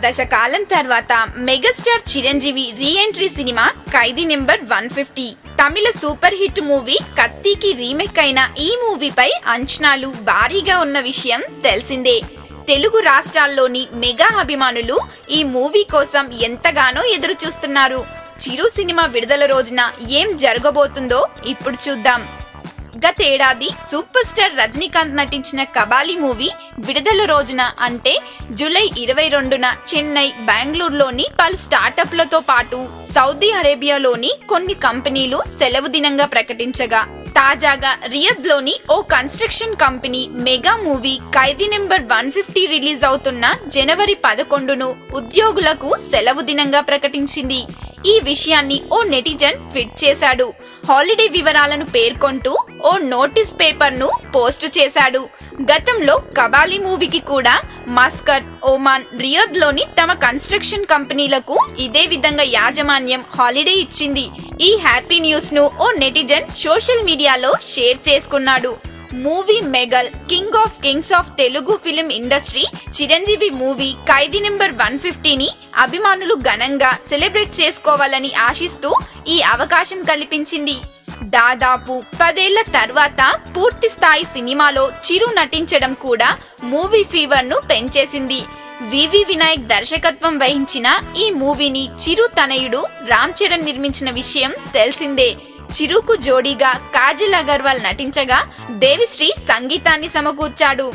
దశకాలం తర్వాత megastar Chiranjeevi reentry cinema Khaidi number one fifty. తమిళ super hit movie కత్తికి remake అయిన ఈ మూవీపై అంచనాలు భారీగా ఉన్న విషయం తెలిసిందే. తెలుగు రాష్ట్రాల్లోని మెగా అభిమానులు ఈ మూవీ కోసం ఎంతగానో ఎదురు చూస్తున్నారు చిరు సినిమా విడుదల రోజున ఏం జరగబోతుందో ఇప్పుడు చూద్దాం. గతేడాది సూపర్ స్టార్ రజనీకాంత్ నటించిన కబాలి మూవీ విడుదల రోజున అంటే జూలై ఇరవై రెండున చెన్నై బెంగళూరులోని పలు స్టార్టప్లతో పాటు సౌదీ అరేబియాలోని కొన్ని కంపెనీలు సెలవు దినంగా ప్రకటించగా తాజాగా రియద్లోని ఓ construction company mega movie Khaidi number one fifty release అవుతున్న జనవరి పదకొండును ఉద్యోగులకు సెలవు దినంగా ప్రకటించింది. ఈ విషయాన్ని ఓ నెటిజన్ ట్వీట్ చేశాడు. హాలిడే వివరాలను పేర్కొంటూ ఓ నోటీస్ పేపర్ను పోస్ట్ చేశాడు. గతంలో కబాలి మూవీకి కూడా మస్కట్ ఒమాన్ రియాద్లోని తమ కన్స్ట్రక్షన్ కంపెనీలకు ఇదే విధంగా యాజమాన్యం హాలిడే ఇచ్చింది. ఈ హ్యాపీ న్యూస్ను ఓ నెటిజన్ సోషల్ మీడియాలో షేర్ చేసుకున్నాడు. Movie మెగల్ king of kings of Telugu film industry Chiranjeevi movie Khaidi number one ఫిఫ్టీని అభిమానులు ఘనంగా సెలబ్రేట్ చేసుకోవాలని ఆశిస్తూ ఈ అవకాశం కల్పించింది. దాదాపు పదేళ్ళ తర్వాత పూర్తి స్థాయి సినిమాలో చిరు నటించడం కూడా మూవీ ఫీవర్ను పెంచేసింది. వివి వినాయక్ దర్శకత్వం వహించిన ఈ మూవీని చిరు తనయుడు రామ్ చరణ్ నిర్మించిన విషయం తెలిసిందే. చిరుకు జోడీగా కాజల్ అగర్వాల్ నటించగా దేవిశ్రీ సంగీతాన్ని సమకూర్చాడు.